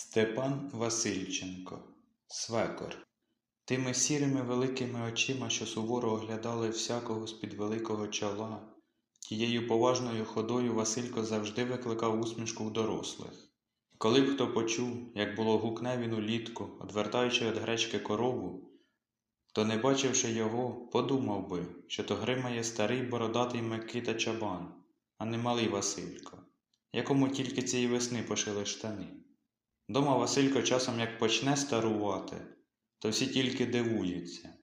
Степан Васильченко, свекор. Тими сірими великими очима, що суворо оглядали всякого з-під великого чола, тією поважною ходою Василько завжди викликав усмішку в дорослих. Коли б хто почув, як було гукне він улітку, одвертаючи від гречки корову, то, не бачивши його, подумав би, що то гримає старий бородатий Микита Чабан, а не малий Василько, якому тільки цієї весни пошили штани. Дома Василько часом як почне старувати, то всі тільки дивуються.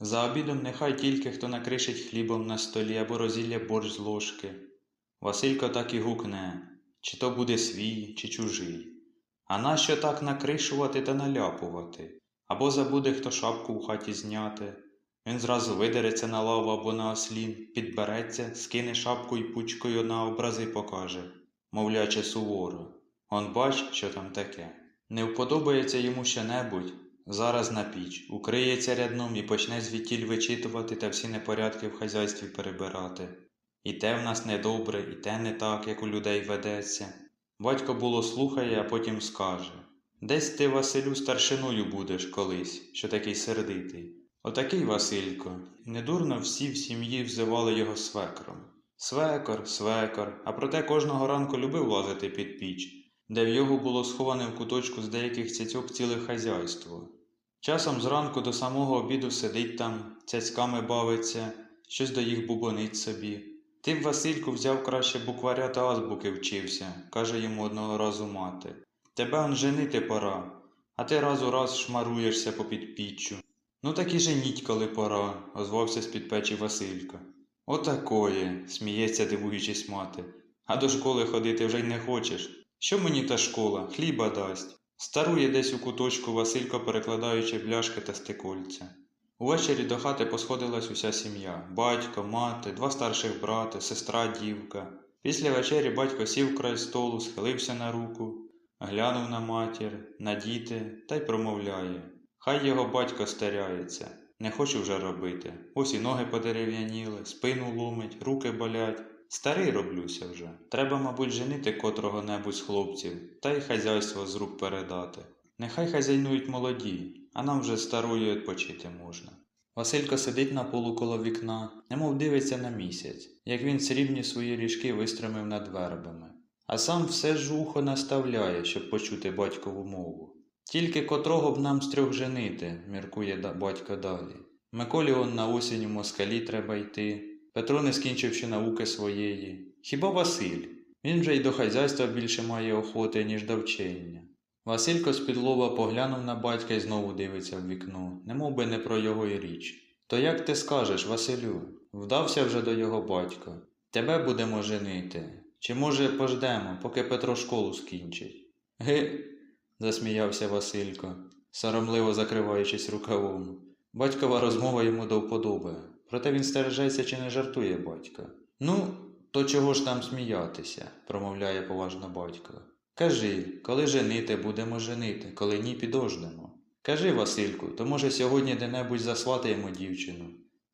За обідом нехай тільки хто накришить хлібом на столі або розілля борщ з ложки. Василько так і гукне, чи то буде свій, чи чужий. А нащо так накришувати та наляпувати? Або забуде хто шапку в хаті зняти. Він зразу видереться на лаву або на ослін, підбереться, скине шапку й пучкою на образи покаже, мовляче суворо. Он бач, що там таке. Не вподобається йому що-небудь, зараз на піч, укриється рядном і почне звідтіль вичитувати та всі непорядки в хазяйстві перебирати. І те в нас недобре, і те не так, як у людей ведеться. Батько було слухає, а потім скаже Десь ти, Василю, старшиною будеш колись, що такий сердитий. Отакий Василько. Недурно всі в сім'ї взивали його свекром. Свекор, свекор, а проте кожного ранку любив лазити під піч, де в його було сховане в куточку з деяких цяцьок ціле хазяйство. Часом зранку до самого обіду сидить там, цяцьками бавиться, щось до їх бубонить собі. Ти б, Васильку, взяв краще букваря та азбуки вчився, каже йому одного разу мати. Тебе он женити пора, а ти раз у раз шмаруєшся попід піччю. Ну так і женіть, коли пора, озвався з-під печі Василько. Отакоє, сміється, дивуючись мати. А до школи ходити вже й не хочеш. Що мені та школа, хліба дасть. Старує десь у куточку Василько, перекладаючи бляшки та стекольця. Увечері до хати посходилась уся сім'я батько, мати, два старших брати, сестра дівка. Після вечері батько сів край столу, схилився на руку, глянув на матір, на діти та й промовляє. Хай його батько старяється, не хочу вже робити. Ось і ноги подерев'яніли, спину ломить, руки болять. Старий роблюся вже. Треба, мабуть, женити котрого небудь з хлопців, та й хазяйство з рук передати. Нехай хазяйнують молоді, а нам вже старою відпочити можна. Василько сидить на полу коло вікна, немов дивиться на місяць, як він срібні свої ріжки вистромив над вербами, а сам все ж ухо наставляє, щоб почути батькову мову. Тільки котрого б нам з трьох женити, міркує батько далі. Миколі он на осінь у москалі треба йти, Петро не скінчивши науки своєї. Хіба Василь? Він вже й до хазяйства більше має охоти, ніж до вчення. Василько з-під лоба поглянув на батька і знову дивиться в вікно, немов би не про його й річ. То як ти скажеш, Василю? Вдався вже до його батько. Тебе будемо женити. Чи може пождемо, поки Петро школу скінчить? Ги. засміявся Василько, соромливо закриваючись рукавом. Батькова розмова йому до вподоби, проте він стережеться чи не жартує батька. Ну, то чого ж там сміятися, промовляє поважно батько. Кажи, коли женити, будемо женити, коли ні, підождемо. Кажи, Васильку, то може сьогодні де-небудь засватаємо дівчину,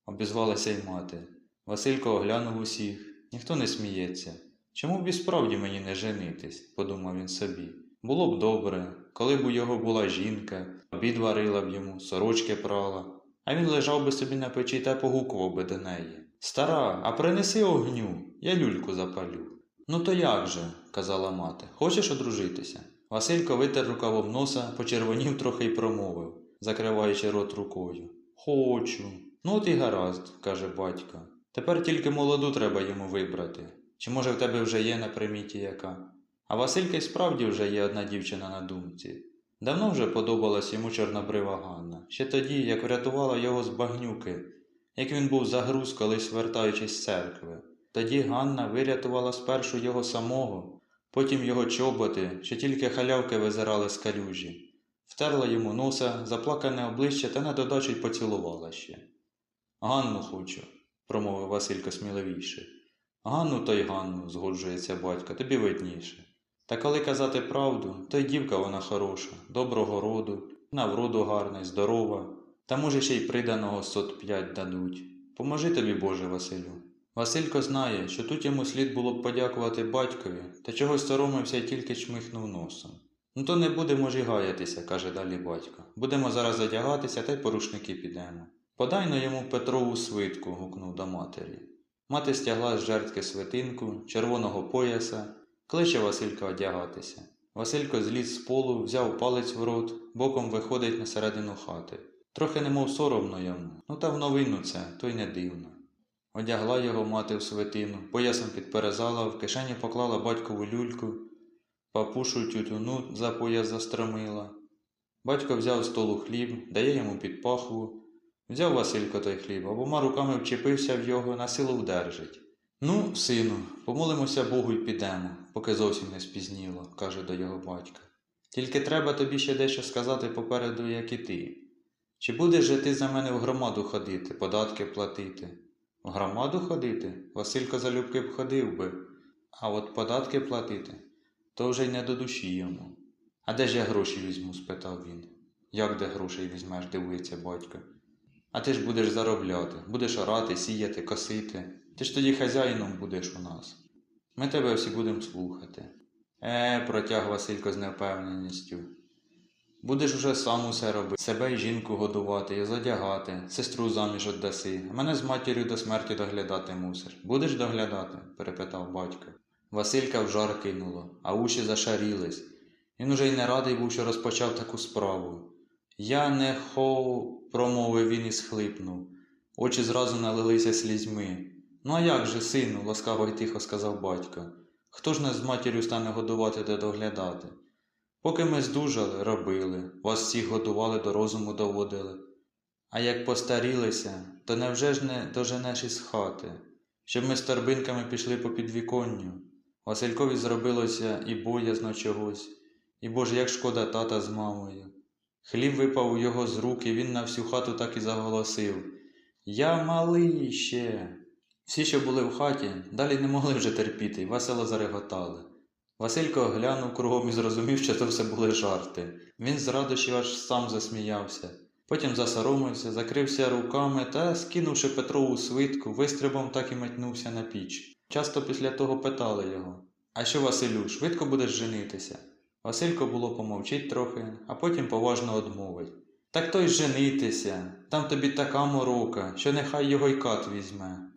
обізвалася й мати. Василько оглянув усіх, ніхто не сміється. Чому б і справді мені не женитись, подумав він собі. Було б добре, коли б у його була жінка, обід варила б йому, сорочки прала, а він лежав би собі на печі та погукував би до неї. Стара, а принеси огню, я люльку запалю. Ну то як же, казала мати, хочеш одружитися? Василько витер рукавом носа, почервонів трохи й промовив, закриваючи рот рукою. Хочу. Ну от і гаразд, каже батько. Тепер тільки молоду треба йому вибрати. Чи може в тебе вже є на приміті яка? А Василька й справді вже є одна дівчина на думці. Давно вже подобалась йому чорнобрива Ганна, ще тоді, як врятувала його з багнюки, як він був загруз колись вертаючись з церкви. Тоді Ганна вирятувала спершу його самого, потім його чоботи, що тільки халявки визирали з калюжі, втерла йому носа, заплакане обличчя та на додачу й поцілувала ще. Ганну хочу, промовив Василько сміливіше. Ганну то й Ганну, згоджується батько, тобі видніше. Та коли казати правду, то й дівка вона хороша, доброго роду, на вроду гарна й здорова, та може ще й приданого сот п'ять дадуть. Поможи тобі, Боже, Василю. Василько знає, що тут йому слід було б подякувати батькові, та чогось соромився й тільки чмихнув носом. Ну то не будемо ж і гаятися, каже далі батько. Будемо зараз одягатися та й по рушники підемо. Подай но йому Петрову свитку, гукнув до матері. Мати стягла з жертки свитинку, червоного пояса, кличе Василька одягатися. Василько зліз з полу, взяв палець в рот, боком виходить на середину хати. Трохи немов соромно йому, ну та в новину це, то й не дивно. Одягла його мати в свитину, поясом підперезала, в кишені поклала батькову люльку, папушу тютюну за пояс застромила. Батько взяв столу хліб, дає йому під пахву. Взяв Василько той хліб, обома руками вчепився в його, на силу вдержить. Ну, сину, помолимося Богу й підемо, поки зовсім не спізніло, каже до його батька. Тільки треба тобі ще дещо сказати попереду, як і ти. Чи будеш же ти за мене в громаду ходити, податки платити? В громаду ходити? Василько залюбки б ходив би, а от податки платити то вже й не до душі йому. А де ж я гроші візьму? спитав він. Як де грошей візьмеш, дивується батько. А ти ж будеш заробляти, будеш орати, сіяти, косити. Ти ж тоді хазяїном будеш у нас. Ми тебе всі будемо слухати. Е, протяг Василько з невпевненістю. Будеш уже сам усе робити, себе і жінку годувати, і задягати, сестру заміж отдаси, а мене з матір'ю до смерті доглядати мусиш. Будеш доглядати? перепитав батько. Василька в жар кинуло, а уші зашарілись. Він уже й не радий був, що розпочав таку справу. Я не хо, промовив він і схлипнув. Очі зразу налилися слізьми. Ну а як же, сину, ласкаво й тихо сказав батько. Хто ж нас з матір'ю стане годувати та доглядати? Поки ми здужали, робили, вас всіх годували до розуму доводили. А як постарілися, то невже ж не доженеш із хати, щоб ми з торбинками пішли по підвіконню? Василькові зробилося і боязно чогось, і боже, як шкода тата з мамою. Хліб випав у його з рук, і він на всю хату так і заголосив Я малий ще. Всі, що були в хаті, далі не могли вже терпіти і весело зареготали. Василько глянув кругом і зрозумів, що це все були жарти. Він з радощів аж сам засміявся. Потім засоромився, закрився руками та, скинувши Петрову свитку, вистрибом так і метнувся на піч. Часто після того питали його А що, Василю, швидко будеш женитися? Василько було помовчить трохи, а потім поважно одмовить. Так то й женитися, там тобі така морока, що нехай його й кат візьме.